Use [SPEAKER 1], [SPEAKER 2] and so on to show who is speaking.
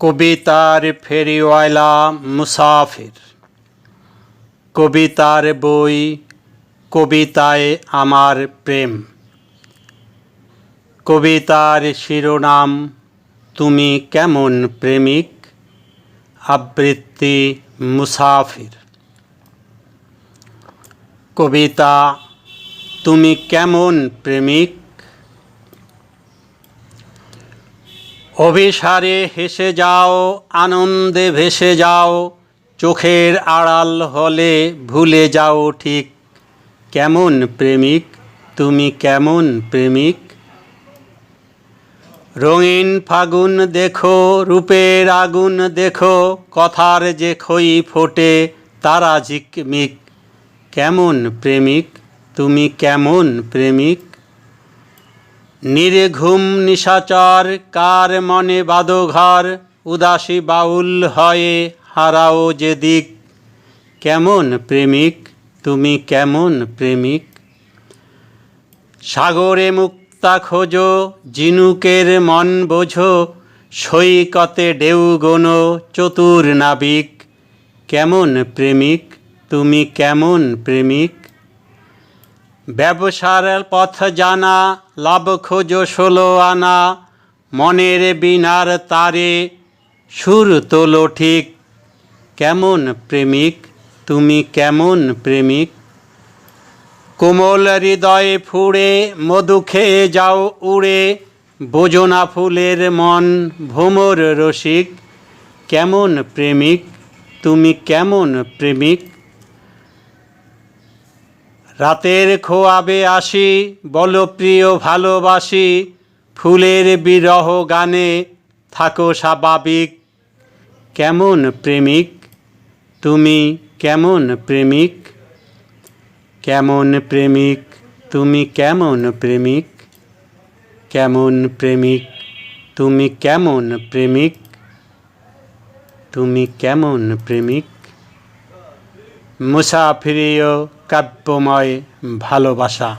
[SPEAKER 1] কবিতার ফেরিওয়ালা মুসাফির। কবিতার বই, কবিতায় আমার প্রেম। কবিতার শিরোনাম, তুমি কেমন প্রেমিক? আবৃত্তি মুসাফির। কবিতা, তুমি কেমন প্রেমিক? অভিসারে হেসে যাও, আনন্দে ভেসে যাও, চোখের আড়াল হলে ভুলে যাও ঠিক। কেমন প্রেমিক, তুমি কেমন প্রেমিক? রঙিন ফাগুন দেখো, রূপের আগুন দেখো, কথার যে খই ফোটে, তারা ঝিকমিক। কেমন প্রেমিক, তুমি কেমন প্রেমিক? নির্ঘুম নিশাচর, কার মনে বাদঘর, উদাসী বাউল হয়ে হারাও যে দিক। কেমন প্রেমিক, তুমি কেমন প্রেমিক? সাগরে মুক্তা খোঁজো, জিনুকের মন বোঝো, সৈকতে ঢেউ গোনো চতুর নাবিক। কেমন প্রেমিক, তুমি কেমন প্রেমিক? ব্যবসার পথ জানা, লাভ খোঁজো ষোলো আনা, মনের বিনার তারে সুর তোলো ঠিক। কেমন প্রেমিক, তুমি কেমন প্রেমিক? কোমল হৃদয়ে ফুড়ে, মধু খেয়ে যাও উড়ে বোজনা ফুলের মন ভোমর রসিক। কেমন প্রেমিক, তুমি কেমন প্রেমিক? রাতের খোয়াবে আসি, বল প্রিয় ভালোবাসি, ফুলের বিরহ গানে থাকো স্বাভাবিক। কেমন প্রেমিক? তুমি কেমন প্রেমিক? কেমন প্রেমিক? তুমি কেমন প্রেমিক? কেমন প্রেমিক? তুমি কেমন প্রেমিক? তুমি কেমন প্রেমিক? মুসাফিরিয় কাব্যময় ভালোবাসা।